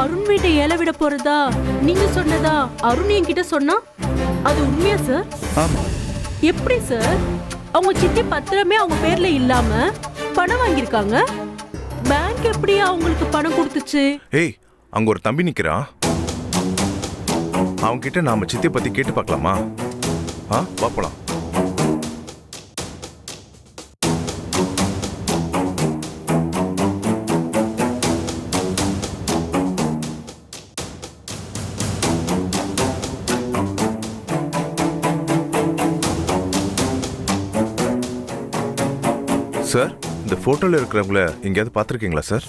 அருண் வீட்டை ஏல விட போறதா? நீங்க சொன்னதா? அருண் என்கிட்ட சொன்னா? அது உண்மையா சார்? ஆமா. எப்படி சார்? அவங்க சித்தி பத்திரமே அவங்க பேர்ல இல்லாம பணம் வாங்கியிருக்காங்க. பேங்க் எப்படி அவங்களுக்கு பணம் கொடுத்துச்சு? ஏய் அங்க ஒரு தம்பி நிக்கிறான் அவங்க கிட்ட நாம சித்திய பத்தி கேட்டு பார்க்கலாமா? ஆ பாப்பலாம் சார் இந்த போட்டோல இருக்கிறவங்கள எங்கேயாவது பார்த்துருக்கீங்களா சார்?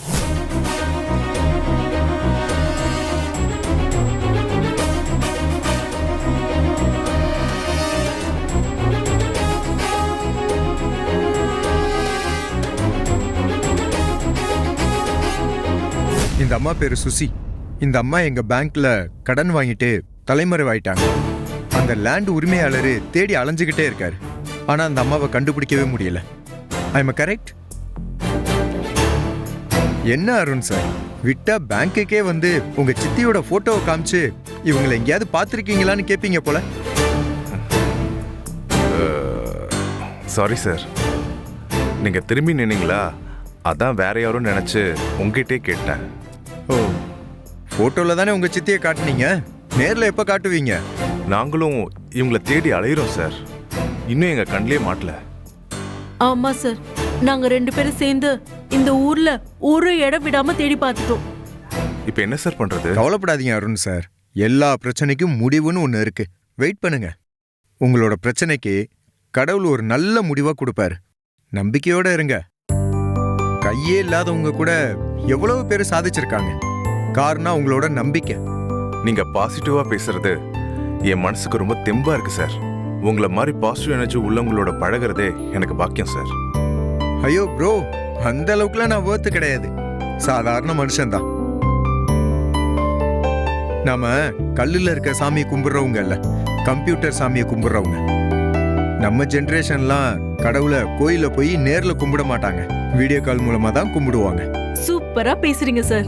இந்த அம்மா பேரு சுசி. இந்த அம்மா எங்க பேங்க்ல கடன் வாங்கிட்டு தலைமறைவாயிட்டாங்க. அந்த லேண்ட் உரிமையாளர் தேடி அலைஞ்சுக்கிட்டே இருக்காரு. ஆனா அந்த அம்மாவை கண்டுபிடிக்கவே முடியல. ஐம் கரெக்ட் என்ன அருண் சார் விட்டா பேங்க்குக்கே வந்து உங்க சித்தியோட போட்டோவை காமிச்சு இவங்களை எங்கேயாவது பார்த்துருக்கீங்களான்னு கேட்பீங்க போல. சாரி சார் நீங்க திரும்பி நின்னீங்களா? அதான் வேற யாரும் நினைச்சு உங்ககிட்டே கேட்டேன். ஓ போட்டோல தானே உங்க சித்தியை காட்டுனீங்க? நேர்ல எப்ப காட்டுவீங்க? நாங்களும் இவங்கள தேடி அலையிறோம் சார் இன்னும் எங்க கண்ணிலே மாட்டல. ஆமா சார் நாங்க ரெண்டு பேரும் சேர்ந்து இந்த ஊர்ல ஒரு இடம் விடாம தேடி பார்த்துட்டோம். இப்போ என்ன சார் பண்றது? கவலைப்படாதீங்க அருண் சார் எல்லா பிரச்சனைக்கும் முடிவுன்னு ஒன்று இருக்கு. வெயிட் பண்ணுங்க. உங்களோட பிரச்சனைக்கு கடவுள் ஒரு நல்ல முடிவா கொடுப்பாரு. நம்பிக்கையோட இருங்க. கையே இல்லாதவங்க கூட எவ்வளவு பேர் சாதிச்சிருக்காங்க. காரணம் உங்களோட நம்பிக்கை. நீங்க பாசிட்டிவா பேசுறது என் மனசுக்கு ரொம்ப தெம்பா இருக்கு சார் உங்களை மாதிரி பாசிட்டிவ் எனர்ஜி உள்ளவங்களோட பழகுறதே எனக்கு பாக்கியம் சார் ஐயோ ப்ரோ அந்த அளவுக்குலாம் நான் வேர்த்து கிடையாது. சாதாரண மனுஷன்தான். நாம கல்லுல இருக்க சாமியை கும்பிடுறவங்க இல்ல கம்ப்யூட்டர் சாமியை கும்பிடுறவங்க. நம்ம ஜெனரேஷன்லாம் கடவுளை கோயில போய் நேர்ல கும்பிட மாட்டாங்க. வீடியோ கால் மூலமா தான் கும்பிடுவாங்க. சூப்பரா பேசுறீங்க சார்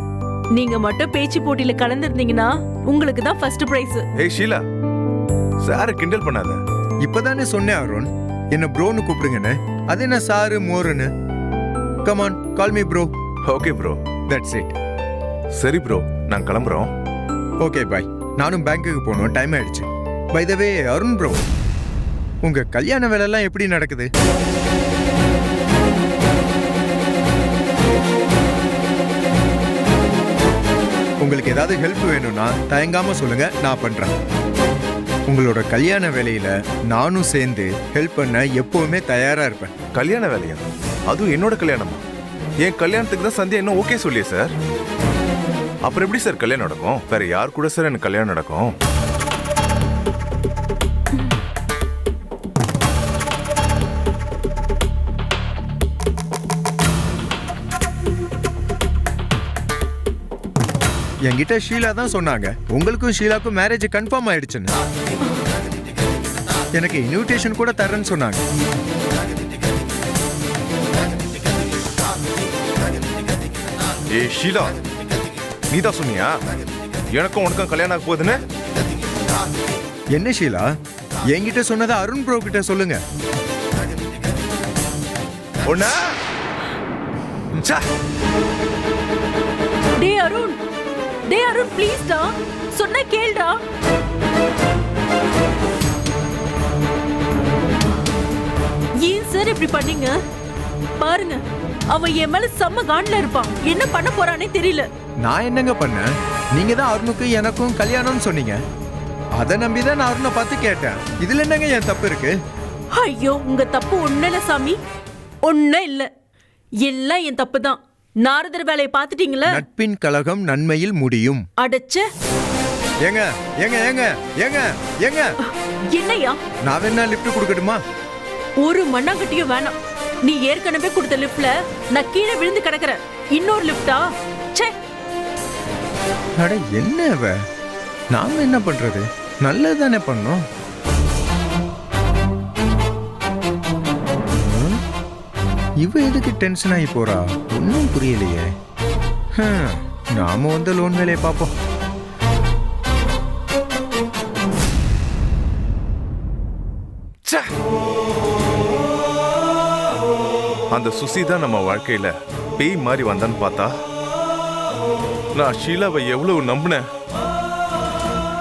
நீங்க மட்டும் பேச்சு போட்டியில கலந்துருந்தீங்கன்னா உங்களுக்கு தான் ஃபர்ஸ்ட் பிரைஸ் ஏய் ஷீலா சார கிண்டல் பண்ணாத. இப்பதானே சொன்னேன் அருண். என்ன ப்ரோன்னு கூப்பிடுங்கன்னு அது என்ன sir மோருன்னு? Come on call me bro okay bro that's it சரி ப்ரோ நான் கிளம்புறோம். ஓகே பாய் நானும் பேங்க்குக்கு போகணும். டைம் ஆயிடுச்சு. By the way Arun bro உங்க கல்யாண வேலைலாம் எப்படி நடக்குது? உங்களுக்கு ஏதாவது ஹெல்ப் வேணும்னா தயங்காம சொல்லுங்க. நான் பண்றேன். உங்களோட கல்யாண வேலையில நானும் சேர்ந்து ஹெல்ப் பண்ண எப்பவுமே தயாரா இருப்பேன். கல்யாண வேலையா? அதுவும் என்னோட கல்யாணமா? என் கல்யாணத்துக்கு தான் சந்தியா இன்னும் ஓகே சொல்லியே சார் அப்புறம் எப்படி சார் கல்யாணம் நடக்கும்? வேற யார் கூட சார் எனக்கு கல்யாணம் நடக்கும்? என்கிட்ட ஷீலா தான் சொன்னாங்க. உங்களுக்கும் ஷீலாக்கும் மேரேஜ் கன்ஃபார்ம் ஆயிடுச்சுன்னு. எனக்கு இன்விடேஷன் கூட தரேன்னு சொன்னாங்க. ஏய் ஷீலா நீ தான் சொன்னியா? எனக்கும் உனக்கும் கல்யாணம் ஆக போகுதுன்னு? என்ன ஷீலா? என்கிட்ட சொன்னதை அருண் ப்ரோ கிட்ட சொல்லுங்க. ஒண்ணா. டே அருண். டே அருண் ப்ளீஸ் டா. சொன்னா கேளுடா. சார் இப்படி பண்ணீங்க? பாருங்க அவன் என் மேல செம்ம காண்ல இருப்பான். என்ன பண்ண போறானே தெரியல. நான் என்னங்க பண்ணேன்? நீங்க தான் அருணுக்கு எனக்கும் கல்யாணம்னு சொன்னீங்க. அதை நம்பி தான் நான் அருணை பார்த்து கேட்டேன். இதுல என்னங்க என் தப்பு இருக்கு? ஐயோ உங்க தப்பு ஒண்ணு இல்ல சாமி. ஒண்ணு இல்ல. எல்லாம் என் தப்பு தான். நாரதர் வேலையை பார்த்துட்டீங்களா? நட்பின் கழகம் நன்மையில் முடியும். அடைச்ச. ஏங்க ஏங்க ஏங்க ஏங்க ஏங்க. என்னையா? நான் வேணா லிஃப்ட் கொடுக்கட்டுமா? ஒரு மண்ணாங்கட்டியும் வேணாம். நீ ஏற்கனவே கொடுத்த லிஃப்ட்ல நான் கீழே விழுந்து கிடக்குறேன். இன்னொரு லிஃப்டா ச்சே! அட என்ன அவ? நாம என்ன பண்றது? நல்லது தானே பண்ணோம் இவ எதுக்கு டென்ஷன் ஆகி போறா? ஒன்றும் புரியலையே. நாம வந்து லோன் வேலையை பார்ப்போம். அந்த சுசி தான் நம்ம வாழ்க்கையில பேய் மாதிரி வந்தான்னு பார்த்தா நான் ஷீலாவை எவ்வளவு நம்பினேன்.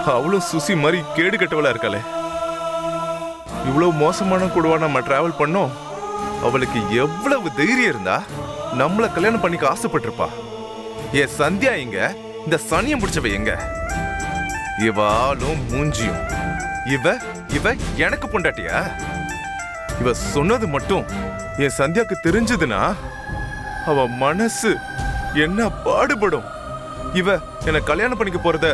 அவளும் சுசி மாதிரி கேடு கட்டவளா இருக்காளே. இவ்வளவு மோசமான கூடவா நம்ம டிராவல் பண்ணோம். அவளுக்கு எவ்வளவு தைரியம் இருந்தா நம்மள கல்யாணம் பண்ணிக்க ஆசைப்பட்டிருப்பா. ஏன் சந்தியா எங்க? இந்த சனியம் பிடிச்சவ எங்க? இவாலும் மூஞ்சியும். இவ இவ எனக்கு பொண்டாட்டியா? இவ சொன்னது மட்டும் என் சந்தியாக்கு தெரிஞ்சதுன்னா அவ மனசு என்ன பாடுபடும். இவ என்ன கல்யாணம் பண்ணிக்க போறத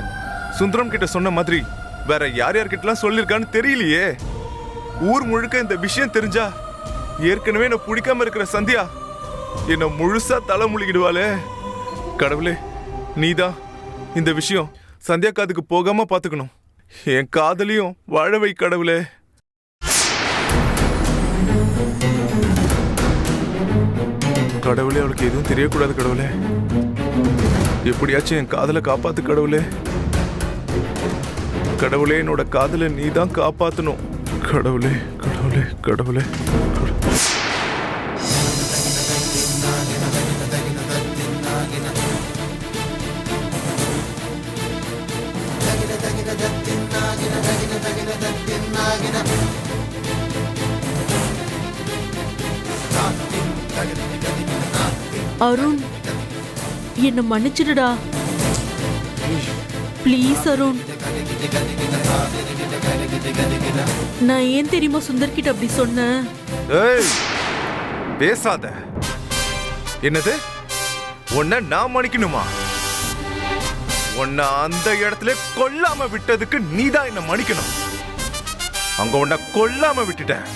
சுந்தரம் கிட்ட சொன்ன மாதிரி வேற யார் யார்கிட்டலாம் சொல்லியிருக்கான்னு தெரியலையே. ஊர் முழுக்க இந்த விஷயம் தெரிஞ்சா ஏற்கனவே என்ன பிடிக்காம இருக்கிற சந்தியா என்னை முழுசா தலை முழுகிடுவாளே. கடவுளே நீதான் இந்த விஷயம் சந்தியா காதுக்கு போகாம பாத்துக்கணும். என் காதலியும் வாழ வை கடவுளே. கடவுளே அவளுக்கு எதுவும் தெரியக்கூடாது கடவுளே. எப்படியாச்சும் என் காதலை காப்பாத்து கடவுளே. கடவுளே என்னோட காதலை நீ தான் காப்பாத்தணும் கடவுளே கடவுளே கடவுளே. அருண் என்ன மன்னிச்சிடுடா. ப்ளீஸ் அருண். நான் ஏன் தெரியுமா சுந்தர் கிட்ட அப்படி சொன்னேன்? பேசாத. என்னது? உன்ன நான் மன்னிக்கணுமா? உன்னை அந்த இடத்துல கொல்லாம விட்டதுக்கு நீதான் என்ன மன்னிக்கணும். அங்க உன்னை கொல்லாம விட்டுட்டேன்.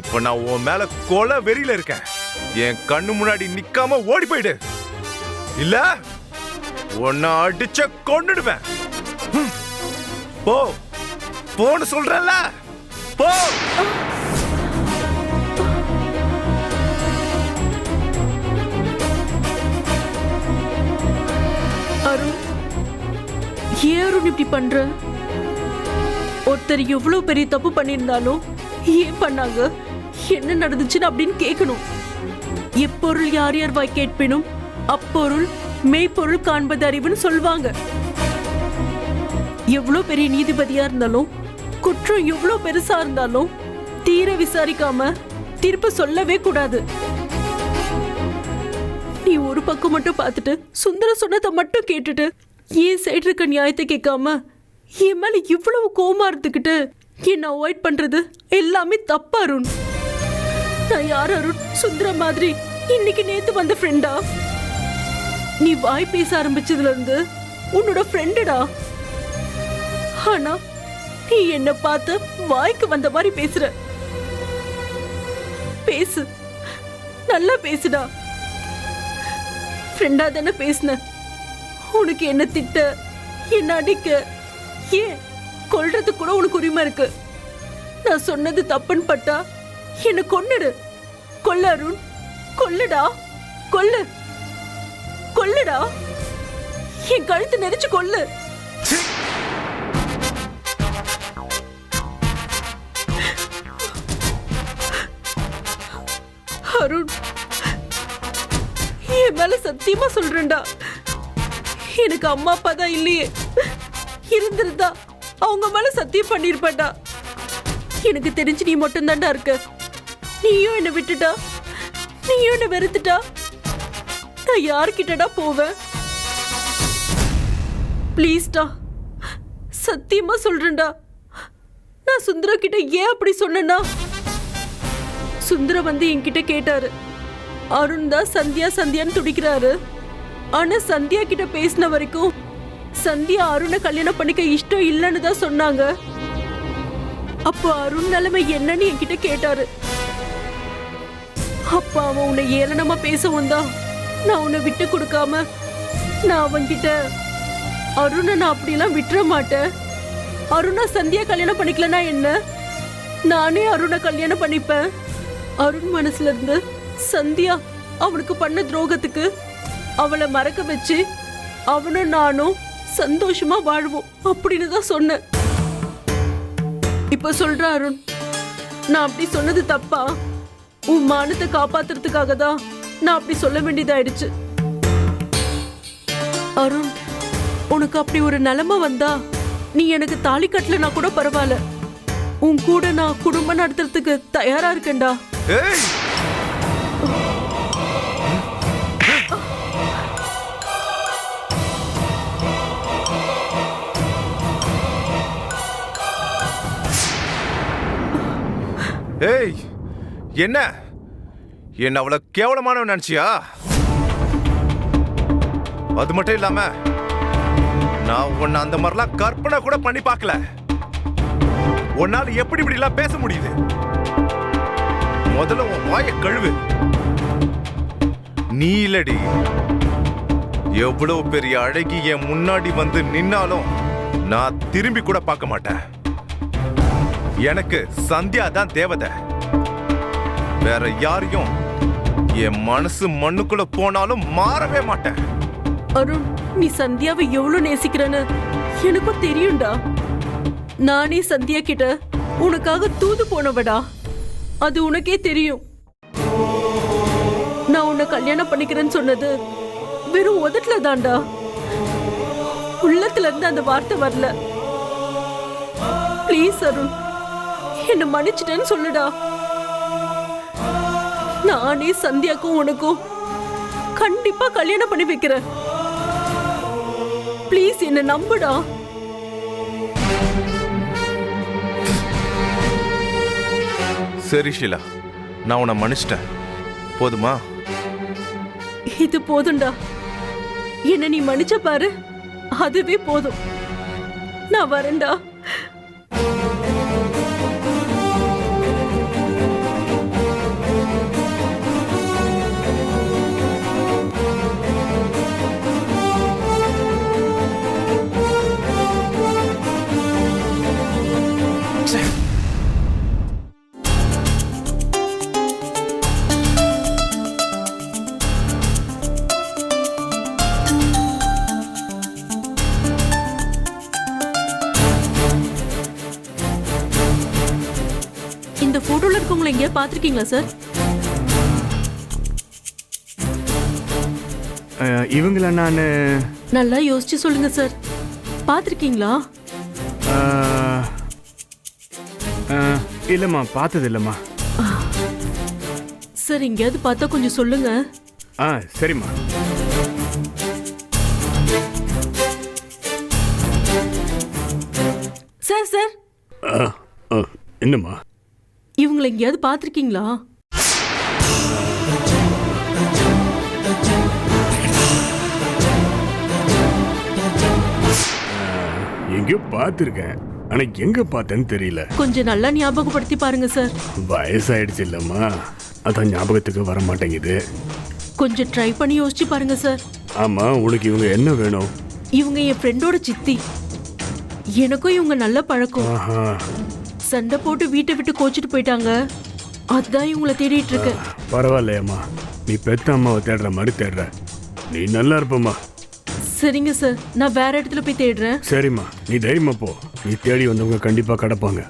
இப்ப நான் உன் மேல கொலை வெறியில இருக்கேன். என் கண்ணு முன்னாடி நிக்காம ஓடி போயிடு. இல்ல உன்னை அடிச்ச கொன்னுடுவேன். போ. போன்னு சொல்றேன்ல. போ. அருண் ஏன் அருண் இப்படி பண்ற? ஒருத்தர் எவ்வளவு பெரிய தப்பு பண்ணியிருந்தாலும் ஏன் பண்ணாங்க? என்ன நடந்துச்சுன்னு அப்படின்னு கேட்கணும் எப்பொருள் யார் யார் வாய் கேட்பினும் அப்பொருள் மெய்ப்பொருள் காண்பது அறிவுன்னு சொல்வாங்க. எவ்வளோ பெரிய நீதிபதியா இருந்தாலும் குற்றம் எவ்வளோ பெருசா இருந்தாலும் தீர விசாரிக்காம தீர்ப்பு சொல்லவே கூடாது. நீ ஒரு பக்கம் மட்டும் பார்த்துட்டு சுந்தர சொன்னதை மட்டும் கேட்டுட்டு ஏன் சைடு இருக்க நியாயத்தை கேட்காம என் மேல இவ்வளவு கோமா இருந்துக்கிட்டு என்ன அவாய்ட் பண்றது எல்லாமே தப்பா அருண். நான் யார் அருண்? சுந்தர மாதிரி. இன்னைக்கு நேத்து வந்த ஃப்ரெண்டா நீ வாய் பேச ஆரம்பிச்சதுல இருந்து உன்னோட ஃப்ரெண்டுடா ஆனா நீ என்ன பார்த்து வாய்க்கு வந்த மாதிரி பேசுற. பேசு. நல்லா பேசுடா. ஃப்ரெண்டா தானே பேசின. உனக்கு என்ன திட்ட என்ன அடிக்க ஏன் கொல்றது கூட உனக்கு உரிமை இருக்கு? நான் சொன்னது தப்புன்னு பட்டா என்ன கொன்னுடு. கொல்ல அருண். கொல்லுடா. கொல்லு. கொல்லுடா. என் கழுத்து நெரிச்சு கொல்லு. அருண் என் மேல சத்தியமா சொல்றேன்டா. எனக்கு அம்மா அப்பா தான் இல்லையே. இருந்திருந்தா அவங்க மேல சத்தியம் பண்ணிருப்பாடா எனக்கு தெரிஞ்சு நீ மட்டும்தான்டா இருக்க. நீயும் என்ன விட்டுட்டா. நீ என்ன வெறுத்துட்டா? நான் யார்கிட்டடா போவேன்? ப்ளீஸ்டா சத்தியமா சொல்றேன்டா. நான் சுந்தரா கிட்ட ஏன் அப்படி சொன்னேன்னா? சுந்தர வந்து என்கிட்ட கேட்டாரு. அருண் தான் சந்தியா சந்தியான்னு துடிக்கிறாரு. ஆனா சந்தியா கிட்ட பேசின வரைக்கும் சந்தியா அருணை கல்யாணம் பண்ணிக்க இஷ்டம் இல்லைன்னு தான் சொன்னாங்க. அப்போ அருண் நிலைமை என்னன்னு என்கிட்ட கேட்டாரு. அப்பா அவன் உன்னை ஏளனமா பேசவும் தான் நான் உன்னை விட்டு கொடுக்காம நான் அவன்கிட்ட அருணை நான் அப்படிலாம் விட்டுற மாட்டேன். அருணா சந்தியா கல்யாணம் பண்ணிக்கலனா என்ன? நானே அருணை கல்யாணம் பண்ணிப்பேன். அருண் மனசுல இருந்து சந்தியா அவனுக்கு பண்ண துரோகத்துக்கு அவளை மறக்க வச்சு அவனும் நானும் சந்தோஷமா வாழ்வோம் அப்படின்னு தான் சொன்னேன். இப்ப சொல்ற அருண் நான் அப்படி சொன்னது தப்பா? உன் மானத்தை காப்பாத்துறதுக்காக தான் நான் அப்படி சொல்ல வேண்டியதாயிடுச்சு. அருண் உனக்கு அப்படி ஒரு நிலைமை வந்தா நீ எனக்கு தாலி கட்டலனா கூட பரவாயில்ல. உன் கூட நான் குடும்பம் நடத்துறதுக்கு தயாரா இருக்கேன்டா. ஏய்! ஏய்! என்ன? என்ன அவ்வளவு கேவலமானவன் நினச்சியா? அது மட்டும் இல்லாம நான் உன்னை அந்த மாதிரிலாம் கற்பனை கூட பண்ணி பார்க்கல. உன்னால எப்படி இப்படிலாம் பேச முடியுது? முதல்ல உன் வாய கழுவு. நீ இல்லடி. எவ்வளவு பெரிய அழகி என் முன்னாடி வந்து நின்னாலும் நான் திரும்பி கூட பார்க்க மாட்டேன். எனக்கு சந்தியா தான் தேவதை. வேற யாரையும் என் மனசு மண்ணுக்குள்ள போனாலும் மாறவே மாட்டேன். அருண் நீ சந்தியாவை எவ்வளவு நேசிக்கிறேன்னு எனக்கும் தெரியும்டா. நானே சந்தியா கிட்ட உனக்காக தூது போனவடா. அது உனக்கே தெரியும். நான் உன்னை கல்யாணம் பண்ணிக்கிறேன்னு சொன்னது வெறும் உதட்டுல தான்டா. உள்ளத்துல இருந்து அந்த வார்த்தை வரல. ப்ளீஸ் அருண் என்ன மன்னிச்சிட்டேன்னு சொல்லுடா. நானே சந்தியாக்கும் உனக்கும் கண்டிப்பா கல்யாணம் பண்ணி வைக்கிறேன். ப்ளீஸ் என்ன நம்புடா. சரி ஷீலா. நான் உன்னை மன்னிச்சிட்டேன். போதுமா? இது போதும்டா. என்ன நீ மன்னிச்ச பாரு. அதுவே போதும். நான் வரேன்டா. பாத்திருக்கீங்களா சார் இவங்கள நான்? நல்லா யோசிச்சு சொல்லுங்க சார் பாத்திருக்கீங்களா இல்லைம்மா பார்த்தது இல்லைம்மா சார் எங்கேயாவது பார்த்தா கொஞ்சம் சொல்லுங்க. ஆ சரிம்மா. சார் சார் என்னம்மா? இவங்களை எங்கேயாவது பாத்திருக்கீங்களா எங்கேயோ பார்த்துருக்கேன். ஆனால் எங்கே பார்த்தேன்னு தெரியல. கொஞ்சம் நல்லா ஞாபகப்படுத்தி பாருங்க சார். வயசாயிடுச்சு இல்லைம்மா அதான் ஞாபகத்துக்கு வர மாட்டேங்குது. கொஞ்சம் ட்ரை பண்ணி யோசிச்சு பாருங்க சார். ஆமாம் உனக்கு இவங்க என்ன வேணும்? இவங்க என் ஃப்ரெண்டோட சித்தி. எனக்கும் இவங்க நல்ல பழக்கம். சண்டை போட்டு வீட்டை விட்டு கோச்சிட்டு போயிட்டாங்க. அதுதான் இவங்களை தேடிட்டு இருக்கேன் பரவாயில்லையம்மா. நீ பெத்த அம்மாவை தேடுற மாதிரி தேடுற. நீ நல்லா இருப்பம்மா. சரிங்க சார். நான் வேற இடத்துல போய் தேடுறேன். சரிம்மா. நீ தைரியமா போ. நீ தேடி வந்தவங்க கண்டிப்பாக கிடப்பாங்க.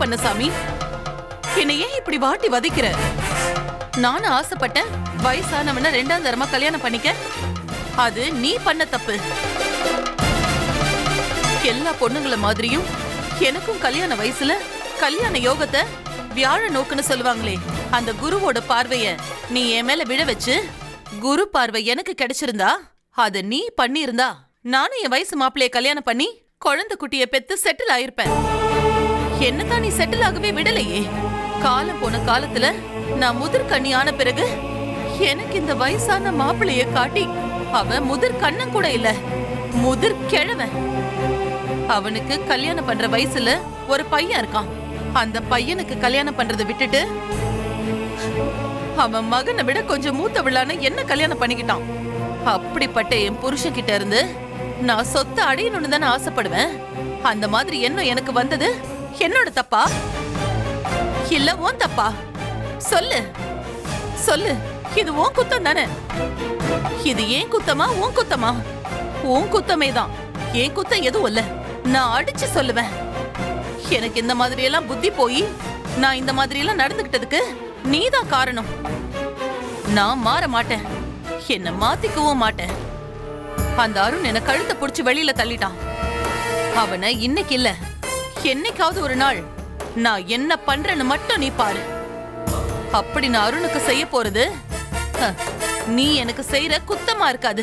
பண்ண சாமி என்னை ஏன் இப்படி வாட்டி வதைக்கிற? நானும் ஆசைப்பட்டேன் வயசானவன ரெண்டாம் தரமா கல்யாணம் பண்ணிக்க. அது நீ பண்ண தப்பு. எல்லா பொண்ணுங்கள மாதிரியும் எனக்கும் கல்யாண வயசுல கல்யாண யோகத்தை வியாழ நோக்குன்னு சொல்லுவாங்களே அந்த குருவோட பார்வைய நீ என் மேல விழ வச்சு குரு பார்வை எனக்கு கிடைச்சிருந்தா அத நீ பண்ணியிருந்தா. நானும் என் வயசு மாப்பிளைய கல்யாணம் பண்ணி குழந்தை குட்டிய பெத்து செட்டில் ஆயிருப்பேன். என்னதான் நீ செட்டில் ஆகவே விடலையே? காலம் போன காலத்துல நான் முதிர் கண்ணி ஆன பிறகு எனக்கு இந்த வயசான மாப்பிளைய காட்டி அவன் முதிர் கண்ணன் கூட இல்ல முதிர் கிழவன். அவனுக்கு கல்யாணம் பண்ற வயசுல ஒரு பையன் இருக்கான். அந்த பையனுக்கு கல்யாணம் பண்றதை விட்டுட்டு அவன் மகனை விட கொஞ்சம் மூத்தவளான என்ன கல்யாணம் பண்ணிக்கிட்டான்? அப்படிப்பட்ட என் புருஷன் கிட்ட இருந்து நான் சொத்தை அடையணும்னு தானே ஆசைப்படுவேன். அந்த மாதிரி எண்ணம் எனக்கு வந்தது. என்னோட தப்பா? இல்ல உன் தப்பா? சொல்லு. சொல்லு. இது உன் குத்தம் தானே? இது ஏன் குத்தமா உன் குத்தமா? உன் குத்தமே தான். ஏன் குத்தம் எதுவும் இல்ல. நான் அடிச்சு சொல்லுவேன். எனக்கு இந்த மாதிரி எல்லாம் புத்தி போய் நான் இந்த மாதிரி எல்லாம் நடந்துகிட்டதுக்கு நீதான் காரணம். நான் மாற மாட்டேன். என்ன மாத்திக்கவும் மாட்டேன். அந்த அருண் என்ன கழுத்தை புடிச்சு வெளியில தள்ளிட்டான். அவனை இன்னைக்கு இல்லை. என்னைக்காவது ஒரு நாள் நான் என்ன பண்றேன்னு மட்டும் நீ பாரு. அப்படி நான் அருணுக்கு செய்ய போறது நீ எனக்கு செய்யற குத்தமா இருக்காது.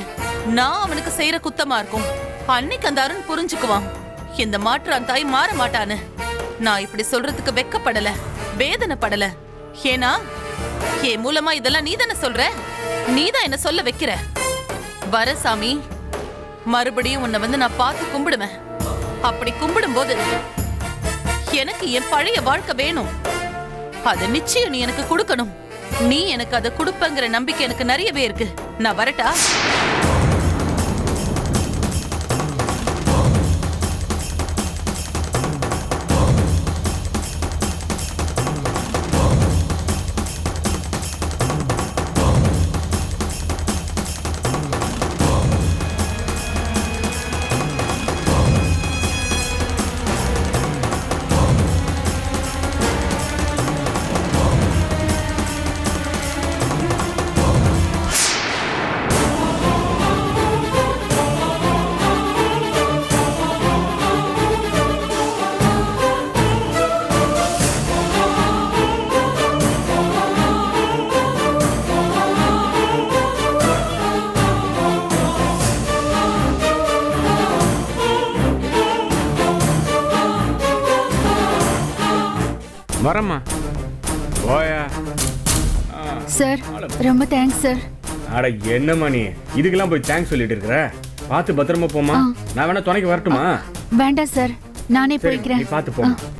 நான் அவனுக்கு செய்யற குத்தமா இருக்கும். அன்னைக்கு அந்த அருண் புரிஞ்சுக்குவான். இந்த மாற்றான் தாய் மாற மாட்டான்னு. நான் இப்படி சொல்றதுக்கு வெக்கப்படல வேதனைப்படல. ஏன்னா என் மூலமா இதெல்லாம் நீ தானே சொல்ற? நீதான் என்ன சொல்ல வைக்கிற? வர சாமி மறுபடியும் உன்னை வந்து நான் பார்த்து கும்பிடுவேன். அப்படி கும்பிடும்போது எனக்கு என் பழைய வாழ்க்கை வேணும். அதை நிச்சயம் நீ எனக்கு கொடுக்கணும். நீ எனக்கு அதை கொடுப்பங்கிற நம்பிக்கை எனக்கு நிறையவே இருக்கு. நான் வரட்டா? வரம்மா. போயா. சார் ரொம்ப தேங்க்ஸ் சார். அட என்னம்மா நீ? இதுக்கெல்லாம் போய் தேங்க்ஸ் சொல்லிட்டு இருக்கிற? பார்த்து பத்திரமா போமா நான் வேணா துணைக்கு வரட்டுமா? வேண்டாம் சார். நானே போய்க்கிறேன். நீ பார்த்து போமா